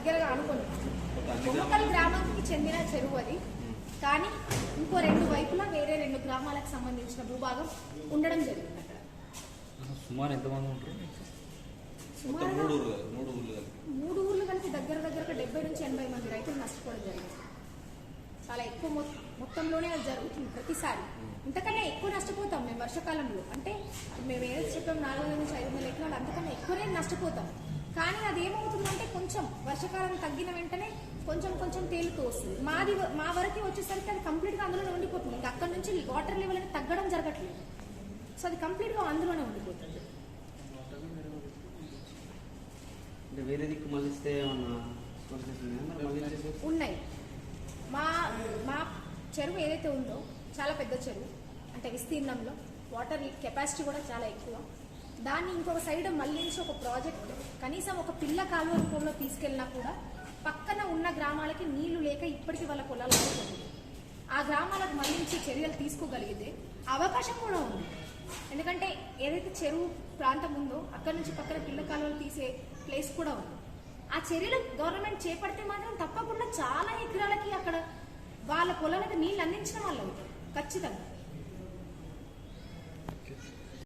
దగ్గరగా అనుకోండి కుమ్మకల్ గ్రామానికి చెందిన చెరువు అది. కానీ ఇంకో రెండు వైపులా వేరే రెండు గ్రామాలకు సంబంధించిన భూభాగం ఉండడం జరిగింది అక్కడ. మూడు ఊర్లు కలిసి దగ్గర దగ్గరగా డెబ్బై నుంచి ఎనభై మంది రైతులు నష్టపోవడం జరిగింది. చాలా ఎక్కువ మొత్తంలోనే అది జరుగుతుంది ప్రతిసారి. ఇంతకన్నా ఎక్కువ నష్టపోతాం మేము వర్షాకాలంలో. అంటే మేము ఏదైతే చెప్పాం నాలుగు వందల నుంచి ఐదు వందల ఎకరాలు అంతకన్నా ఎక్కువనే నష్టపోతాం. కానీ అది ఏమవుతుందంటే కొంచెం వర్షాకాలం తగ్గిన వెంటనే కొంచెం కొంచెం తేలుతూ వస్తుంది. మాది మా వరకు వచ్చేసరికి అది కంప్లీట్గా అందులోనే ఉండిపోతుంది. ఇంకా అక్కడ నుంచి వాటర్ లెవెల్ అనేది తగ్గడం జరగట్లేదు. సో అది కంప్లీట్గా అందులోనే ఉండిపోతుంది. వేరే దిక్కు మళ్ళీ ఉన్నాయి. మా మా చెరువు ఏదైతే ఉందో చాలా పెద్ద చెరువు అంటే విస్తీర్ణంలో వాటర్ కెపాసిటీ కూడా చాలా ఎక్కువ. దాన్ని ఇంకొక సైడ్ మళ్ళించి ఒక ప్రాజెక్ట్ కనీసం ఒక పిల్ల కాలువ రూపంలో తీసుకెళ్ళినా కూడా పక్కన ఉన్న గ్రామాలకి నీళ్ళు లేక ఇప్పటికీ వాళ్ళ పొలాలు ఆ గ్రామాలకు మళ్ళించి చర్యలు తీసుకోగలిగితే అవకాశం కూడా ఉంది. ఎందుకంటే ఏదైతే చెరువు ప్రాంతం ఉందో అక్కడ నుంచి పక్కన పిల్ల కాలువలు తీసే ప్లేస్ కూడా ఉంది. ఆ చర్యలు గవర్నమెంట్ చేపడితే మాత్రం తప్పకుండా చాలా ఎకరాలకి అక్కడ వాళ్ళ పొలాలకు నీళ్ళు అందించిన వాళ్ళు. అవుతారు ఖచ్చితంగా.